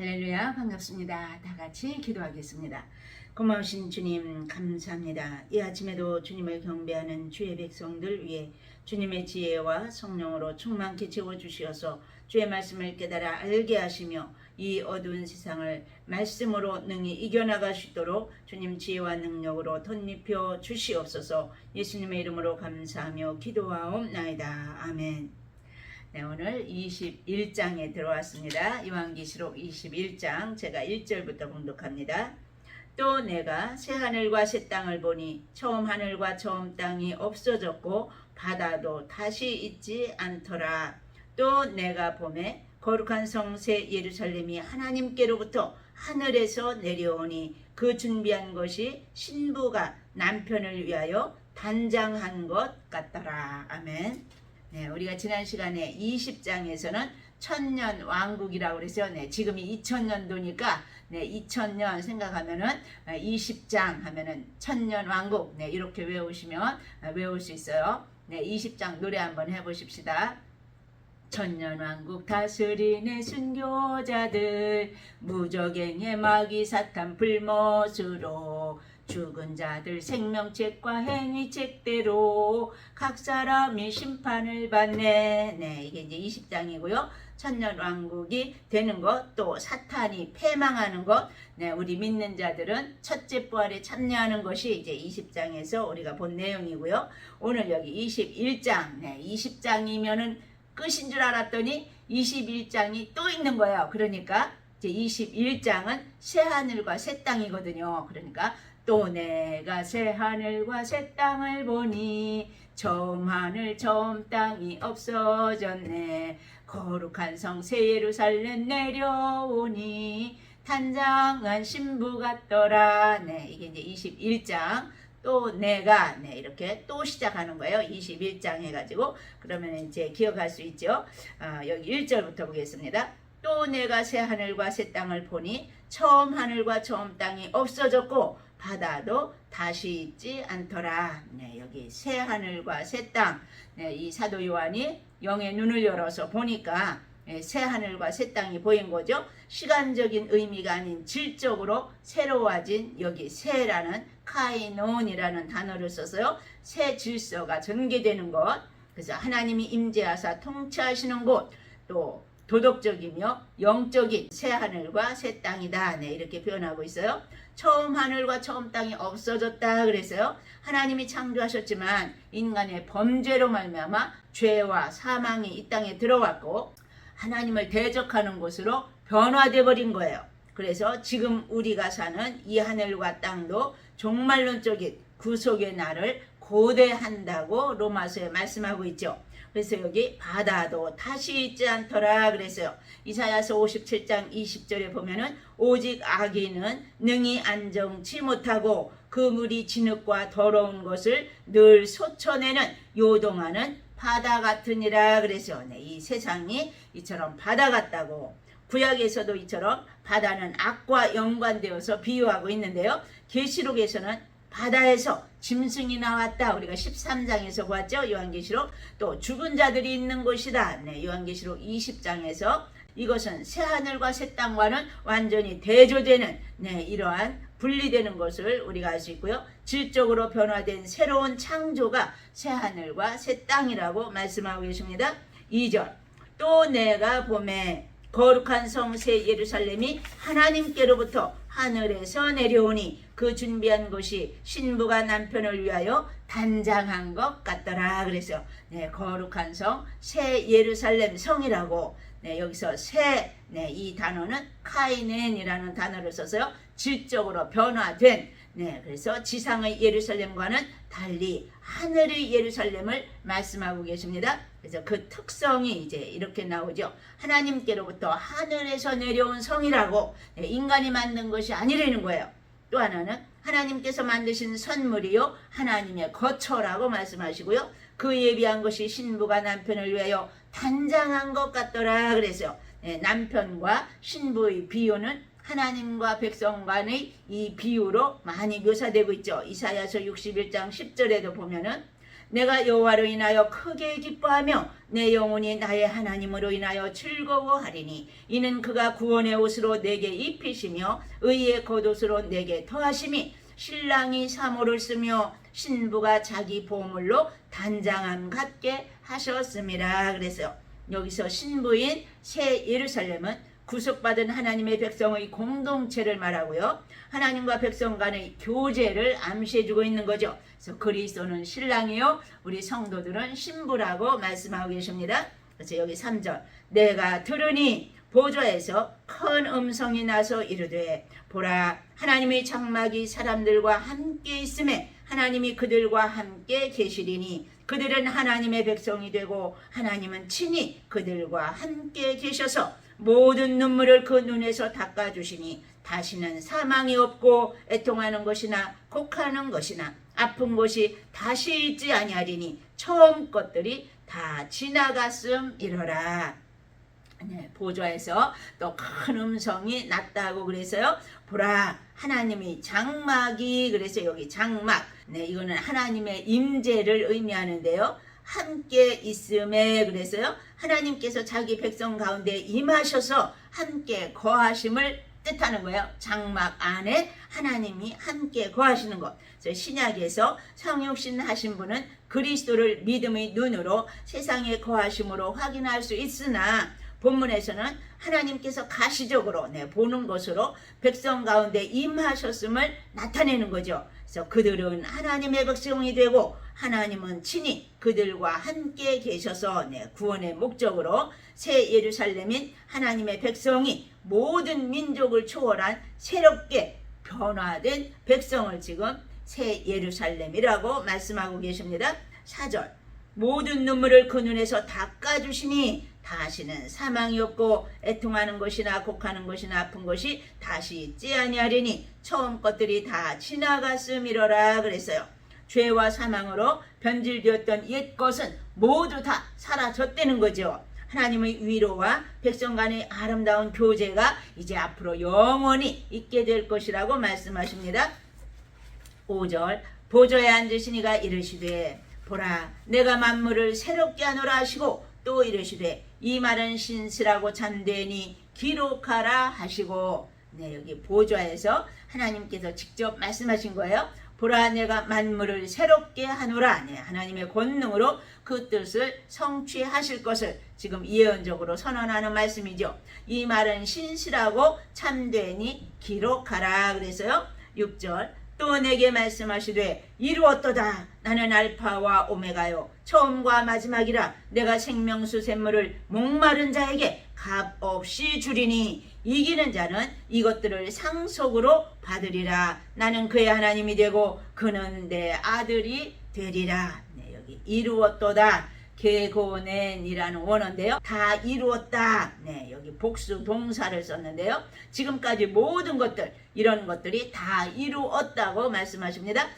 할렐루야 반갑습니다. 다 같이 기도하겠습니다. 고마우신 주님 감사합니다. 이 아침에도 주님을 경배하는 주의 백성들 위해 주님의 지혜와 성령으로 충만케 채워주시어서 주의 말씀을 깨달아 알게 하시며 이 어두운 세상을 말씀으로 능히 이겨나갈 수 있도록 주님 지혜와 능력으로 덧입혀 주시옵소서 예수님의 이름으로 감사하며 기도하옵나이다. 아멘. 네, 오늘 21장에 들어왔습니다. 요한계시록 21장 제가 1절부터 공독합니다. 또 내가 새 하늘과 새 땅을 보니 처음 하늘과 처음 땅이 없어졌고 바다도 다시 있지 않더라. 또 내가 봄에 거룩한 성새 예루살렘이 하나님께로부터 하늘에서 내려오니 그 준비한 것이 신부가 남편을 위하여 단장한 것 같더라. 아멘. 네, 우리가 지난 시간에 20장에서는 천년 왕국이라고 그랬어요. 네, 지금이 2000년도니까 네, 2000년 생각하면은 20장 하면은 천년 왕국. 네, 이렇게 외우시면 외울 수 있어요. 네, 20장 노래 한번 해 보십시다. 천년 왕국 다스리네 순교자들 무적행의 마귀 사탄 불못으로 죽은 자들 생명책과 행위책대로 각 사람이 심판을 받네. 네, 이게 이제 20장이고요. 천년 왕국이 되는 것, 또 사탄이 패망하는 것, 네, 우리 믿는 자들은 첫째 부활에 참여하는 것이 이제 20장에서 우리가 본 내용이고요. 오늘 여기 21장, 네, 20장이면은 끝인 줄 알았더니 21장이 또 있는 거예요. 그러니까 이제 21장은 새 하늘과 새 땅이거든요. 그러니까 또 내가 새 하늘과 새 땅을 보니 처음 하늘 처음 땅이 없어졌네. 거룩한 성 새 예루살렘 내려오니 탄장한 신부 같더라. 네, 이게 이제 21장. 또 내가 네 이렇게 또 시작하는 거예요. 21장 해가지고 그러면 이제 기억할 수 있죠. 아, 여기 1절부터 보겠습니다. 또 내가 새 하늘과 새 땅을 보니 처음 하늘과 처음 땅이 없어졌고 바다도 다시 있지 않더라. 네, 여기 새 하늘과 새 땅. 네, 이 사도 요한이 영의 눈을 열어서 보니까 예, 새 하늘과 새 땅이 보인 거죠. 시간적인 의미가 아닌 질적으로 새로워진 여기 새라는 카이논이라는 단어를 써서요. 새 질서가 전개되는 것. 그래서 하나님이 임재하사 통치하시는 곳. 또 도덕적이며 영적인 새 하늘과 새 땅이다. 네, 이렇게 표현하고 있어요. 처음 하늘과 처음 땅이 없어졌다 그랬어요. 하나님이 창조하셨지만 인간의 범죄로 말미암아 죄와 사망이 이 땅에 들어왔고 하나님을 대적하는 곳으로 변화돼 버린 거예요. 그래서 지금 우리가 사는 이 하늘과 땅도 종말론적인 구속의 날을 고대한다고 로마서에 말씀하고 있죠. 그래서 여기 바다도 다시 있지 않더라 그랬어요. 이사야서 57장 20절에 보면은 오직 악인은 능히 안정치 못하고 그 물이 진흙과 더러운 것을 늘 솟쳐내는 요동하는 바다 같으니라 그래서 네, 이 세상이 이처럼 바다 같다고 구약에서도 이처럼 바다는 악과 연관되어서 비유하고 있는데요. 계시록에서는 바다에서 짐승이 나왔다. 우리가 13장에서 보았죠. 요한계시록 또 죽은 자들이 있는 곳이다. 네, 요한계시록 20장에서 이것은 새 하늘과 새 땅과는 완전히 대조되는 네, 이러한 분리되는 것을 우리가 알 수 있고요. 질적으로 변화된 새로운 창조가 새 하늘과 새 땅이라고 말씀하고 계십니다. 2절 또 내가 봄에 거룩한 성 새 예루살렘이 하나님께로부터 하늘에서 내려오니 그 준비한 것이 신부가 남편을 위하여 단장한 것 같더라 그래서 네, 거룩한 성 새 예루살렘 성이라고 네, 여기서 새, 네, 이 단어는 카이넨이라는 단어를 써서요. 질적으로 변화된, 네, 그래서 지상의 예루살렘과는 달리 하늘의 예루살렘을 말씀하고 계십니다. 그래서 그 특성이 이제 이렇게 나오죠. 하나님께로부터 하늘에서 내려온 성이라고 네, 인간이 만든 것이 아니라는 거예요. 또 하나는 하나님께서 만드신 선물이요 하나님의 거처라고 말씀하시고요. 그 예비한 것이 신부가 남편을 위하여 단장한 것 같더라 그래서 네, 남편과 신부의 비유는 하나님과 백성 간의 이 비유로 많이 묘사되고 있죠. 이사야서 61장 10절에도 보면은 내가 여호와로 인하여 크게 기뻐하며 내 영혼이 나의 하나님으로 인하여 즐거워하리니 이는 그가 구원의 옷으로 내게 입히시며 의의 겉옷으로 내게 더하심이 신랑이 사모를 쓰며 신부가 자기 보물로 단장함 같게 하셨습니다. 그래서 여기서 신부인 새 예루살렘은 구속받은 하나님의 백성의 공동체를 말하고요. 하나님과 백성 간의 교제를 암시해주고 있는 거죠. 그래서 그리스도는 신랑이요. 우리 성도들은 신부라고 말씀하고 계십니다. 그래서 여기 3절 내가 들으니 보좌에서 큰 음성이 나서 이르되 보라 하나님의 장막이 사람들과 함께 있음에 하나님이 그들과 함께 계시리니 그들은 하나님의 백성이 되고 하나님은 친히 그들과 함께 계셔서 모든 눈물을 그 눈에서 닦아주시니 다시는 사망이 없고 애통하는 것이나 곡하는 것이나 아픈 것이 다시 있지 아니하리니 처음 것들이 다 지나갔음 이러라. 네, 보좌에서 또 큰 음성이 났다고 그래서요. 보라 하나님이 장막이 그래서 여기 장막 네 이거는 하나님의 임재를 의미하는데요. 함께 있음에 그래서요. 하나님께서 자기 백성 가운데 임하셔서 함께 거하심을 뜻하는 거예요. 장막 안에 하나님이 함께 거하시는 것. 신약에서 성육신 하신 분은 그리스도를 믿음의 눈으로 세상에 거하심으로 확인할 수 있으나 본문에서는 하나님께서 가시적으로 네, 보는 것으로 백성 가운데 임하셨음을 나타내는 거죠. 그래서 그들은 하나님의 백성이 되고 하나님은 친히 그들과 함께 계셔서 네, 구원의 목적으로 새 예루살렘인 하나님의 백성이 모든 민족을 초월한 새롭게 변화된 백성을 지금 새 예루살렘이라고 말씀하고 계십니다. 4절 모든 눈물을 그 눈에서 닦아주시니 다시는 사망이 없고 애통하는 것이나 곡하는 것이나 아픈 것이 다시 있지 아니하리니 처음 것들이 다 지나갔음이러라 그랬어요. 죄와 사망으로 변질되었던 옛 것은 모두 다 사라졌다는 거죠. 하나님의 위로와 백성 간의 아름다운 교제가 이제 앞으로 영원히 있게 될 것이라고 말씀하십니다. 5절 보좌에 앉으시니가 이르시되 보라 내가 만물을 새롭게 하노라 하시고 또 이르시되 이 말은 신실하고 참되니 기록하라 하시고 네 여기 보좌에서 하나님께서 직접 말씀하신 거예요. 보라 내가 만물을 새롭게 하노라 네, 하나님의 권능으로 그 뜻을 성취하실 것을 지금 예언적으로 선언하는 말씀이죠. 이 말은 신실하고 참되니 기록하라 그래서요. 6절 또 내게 말씀하시되 이루었도다? 나는 알파와 오메가요. 처음과 마지막이라 내가 생명수 샘물을 목마른 자에게 값 없이 주리니 이기는 자는 이것들을 상속으로 받으리라. 나는 그의 하나님이 되고 그는 내 아들이 되리라. 네, 여기 이루었도다 개고낸이라는 원어인데요. 다 이루었다. 네, 여기 복수 동사를 썼는데요. 지금까지 모든 것들 이런 것들이 다 이루었다고 말씀하십니다.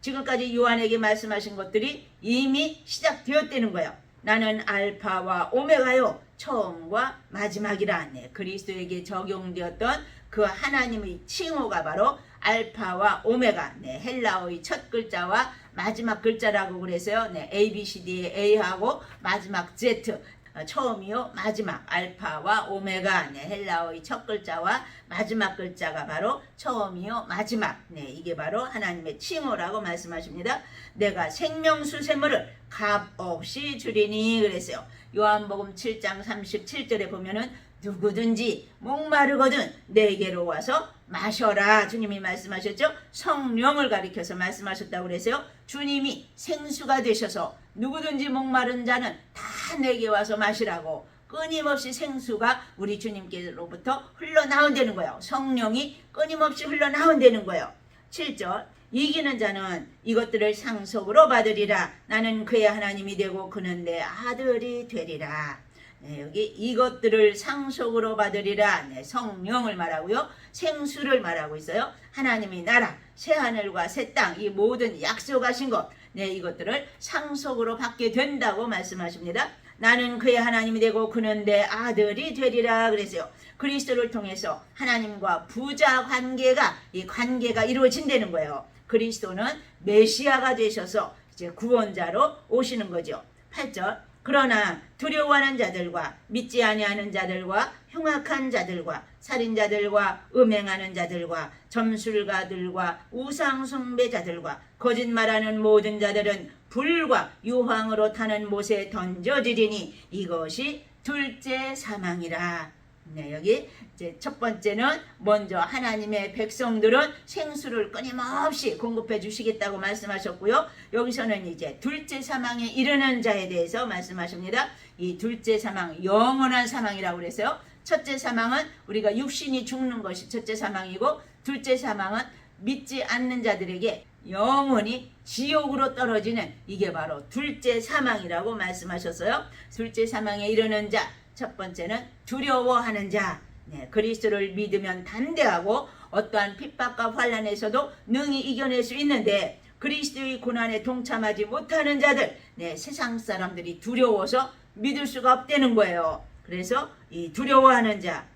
지금까지 요한에게 말씀하신 것들이 이미 시작되었다는 거예요. 나는 알파와 오메가요. 처음과 마지막이라. 네, 그리스도에게 적용되었던 그 하나님의 칭호가 바로 알파와 오메가. 네, 헬라어의 첫 글자와 마지막 글자라고 그래서요. 네, A, B, C, D의 A하고 마지막 Z. 어, 처음이요, 마지막 알파와 오메가. 네, 헬라어의 첫 글자와 마지막 글자가 바로 처음이요, 마지막. 네, 이게 바로 하나님의 칭호라고 말씀하십니다. 내가 생명수 샘물을 값 없이 주리니 그랬어요. 요한복음 7장 37절에 보면은 누구든지 목마르거든 내게로 와서 마셔라 주님이 말씀하셨죠 성령을 가리켜서 말씀하셨다고 그래서요 주님이 생수가 되셔서 누구든지 목마른 자는 다 내게 와서 마시라고 끊임없이 생수가 우리 주님께로부터 흘러나온다는 거예요. 성령이 끊임없이 흘러나온다는 거예요. 7절 이기는 자는 이것들을 상속으로 받으리라. 나는 그의 하나님이 되고 그는 내 아들이 되리라 네, 여기 이것들을 상속으로 받으리라. 네, 성령을 말하고요. 생수를 말하고 있어요. 하나님이 나라 새 하늘과 새 땅 이 모든 약속하신 것. 네, 이것들을 상속으로 받게 된다고 말씀하십니다. 나는 그의 하나님이 되고 그는 내 아들이 되리라 그랬어요. 그리스도를 통해서 하나님과 부자 관계가 이 관계가 이루어진다는 거예요. 그리스도는 메시아가 되셔서 이제 구원자로 오시는 거죠. 8절 그러나 두려워하는 자들과 믿지 아니하는 자들과 흉악한 자들과 살인자들과 음행하는 자들과 점술가들과 우상숭배자들과 거짓말하는 모든 자들은 불과 유황으로 타는 못에 던져지리니 이것이 둘째 사망이라. 네, 여기 이제 첫 번째는 먼저 하나님의 백성들은 생수를 끊임없이 공급해 주시겠다고 말씀하셨고요. 여기서는 이제 둘째 사망에 이르는 자에 대해서 말씀하십니다. 이 둘째 사망, 영원한 사망이라고 그랬어요. 첫째 사망은 우리가 육신이 죽는 것이 첫째 사망이고 둘째 사망은 믿지 않는 자들에게 영원히 지옥으로 떨어지는 이게 바로 둘째 사망이라고 말씀하셨어요. 둘째 사망에 이르는 자, 첫 번째는 두려워하는 자. 네, 그리스도를 믿으면 담대하고 어떠한 핍박과 환란에서도 능히 이겨낼 수 있는데 그리스도의 고난에 동참하지 못하는 자들, 네, 세상 사람들이 두려워서 믿을 수가 없다는 거예요. 그래서 이 두려워하는 자,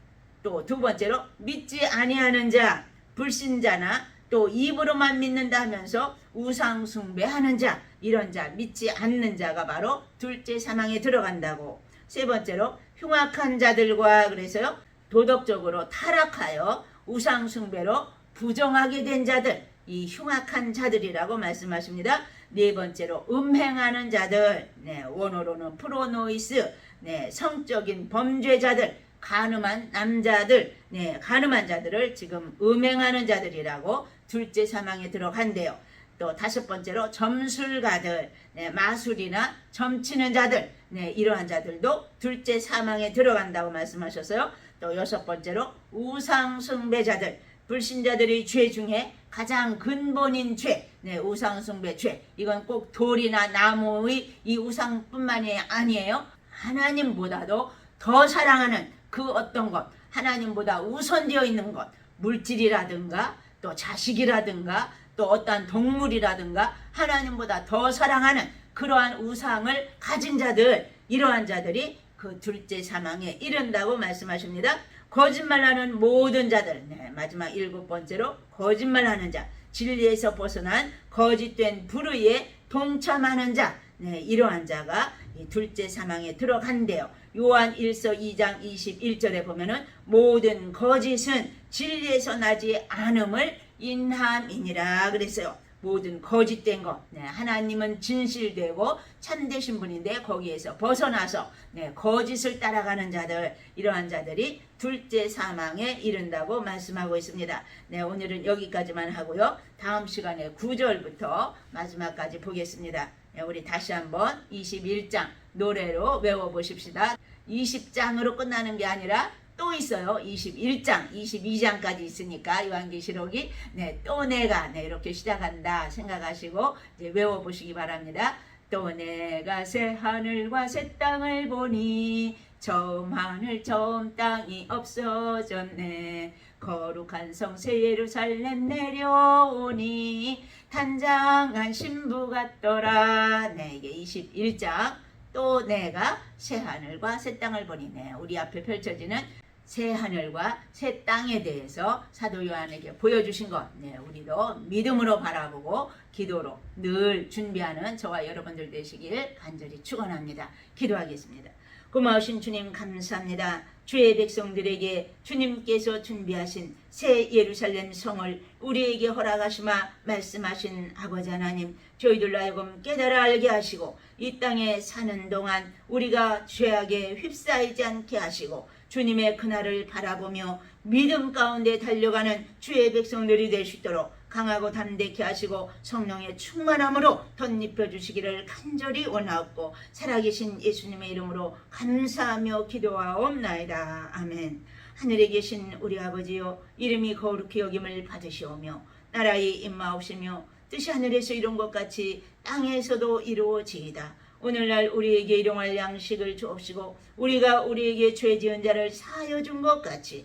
또 두 번째로 믿지 아니하는 자, 불신자나 또 입으로만 믿는다 하면서 우상 숭배하는 자, 이런 자, 믿지 않는 자가 바로 둘째 사망에 들어간다고. 세 번째로 흉악한 자들과 그래서요. 도덕적으로 타락하여 우상 숭배로 부정하게 된 자들, 이 흉악한 자들이라고 말씀하십니다. 네 번째로 음행하는 자들, 네, 원어로는 프로노이스, 네, 성적인 범죄자들, 가늠한 남자들, 네, 가늠한 자들을 지금 음행하는 자들이라고 둘째 사망에 들어간대요. 또 다섯 번째로 점술가들, 네, 마술이나 점치는 자들, 네, 이러한 자들도 둘째 사망에 들어간다고 말씀하셨어요. 또 여섯 번째로 우상 숭배자들, 불신자들의 죄 중에 가장 근본인 죄, 네, 우상숭배 죄. 이건 꼭 돌이나 나무의 이 우상뿐만이 아니에요. 하나님보다도 더 사랑하는 그 어떤 것, 하나님보다 우선되어 있는 것, 물질이라든가 또 자식이라든가 또 어떠한 동물이라든가 하나님보다 더 사랑하는 그러한 우상을 가진 자들, 이러한 자들이 그 둘째 사망에 이른다고 말씀하십니다. 거짓말하는 모든 자들, 네, 마지막 일곱 번째로 거짓말하는 자, 진리에서 벗어난 거짓된 불의에 동참하는 자, 네, 이러한 자가 이 둘째 사망에 들어간대요. 요한 1서 2장 21절에 보면은 모든 거짓은 진리에서 나지 않음을 인함이니라 그랬어요. 모든 거짓된 것, 네, 하나님은 진실되고 참되신 분인데 거기에서 벗어나서 네, 거짓을 따라가는 자들, 이러한 자들이 둘째 사망에 이른다고 말씀하고 있습니다. 네, 오늘은 여기까지만 하고요. 다음 시간에 9절부터 마지막까지 보겠습니다. 네, 우리 다시 한번 21장 노래로 외워 보십시다. 20장으로 끝나는 게 아니라 또 있어요. 21장, 22장까지 있으니까 요한계시록이 네, 또 내가 네, 이렇게 시작한다 생각하시고 이제 외워보시기 바랍니다. 또 내가 새 하늘과 새 땅을 보니 처음 하늘 처음 땅이 없어졌네 거룩한 성 새 예루살렘 내려오니 단장한 신부 같더라 네 이게 21장 또 내가 새 하늘과 새 땅을 보니 네 우리 앞에 펼쳐지는 새 하늘과 새 땅에 대해서 사도 요한에게 보여주신 것, 네, 우리도 믿음으로 바라보고 기도로 늘 준비하는 저와 여러분들 되시길 간절히 축원합니다. 기도하겠습니다. 고마우신 주님 감사합니다. 주의 백성들에게 주님께서 준비하신 새 예루살렘 성을 우리에게 허락하시마 말씀하신 아버지 하나님 저희들 하여금 깨달아 알게 하시고 이 땅에 사는 동안 우리가 죄악에 휩싸이지 않게 하시고 주님의 그날을 바라보며 믿음 가운데 달려가는 주의 백성들이 될 수 있도록 강하고 담대케 하시고 성령의 충만함으로 덧입혀 주시기를 간절히 원하옵고 살아계신 예수님의 이름으로 감사하며 기도하옵나이다. 아멘. 하늘에 계신 우리 아버지요 이름이 거룩히 여김을 받으시오며 나라의 임마옵시며 뜻이 하늘에서 이룬 것 같이 땅에서도 이루어지이다. 오늘날 우리에게 일용할 양식을 주옵시고 우리가 우리에게 죄 지은 자를 사하여 준 것 같이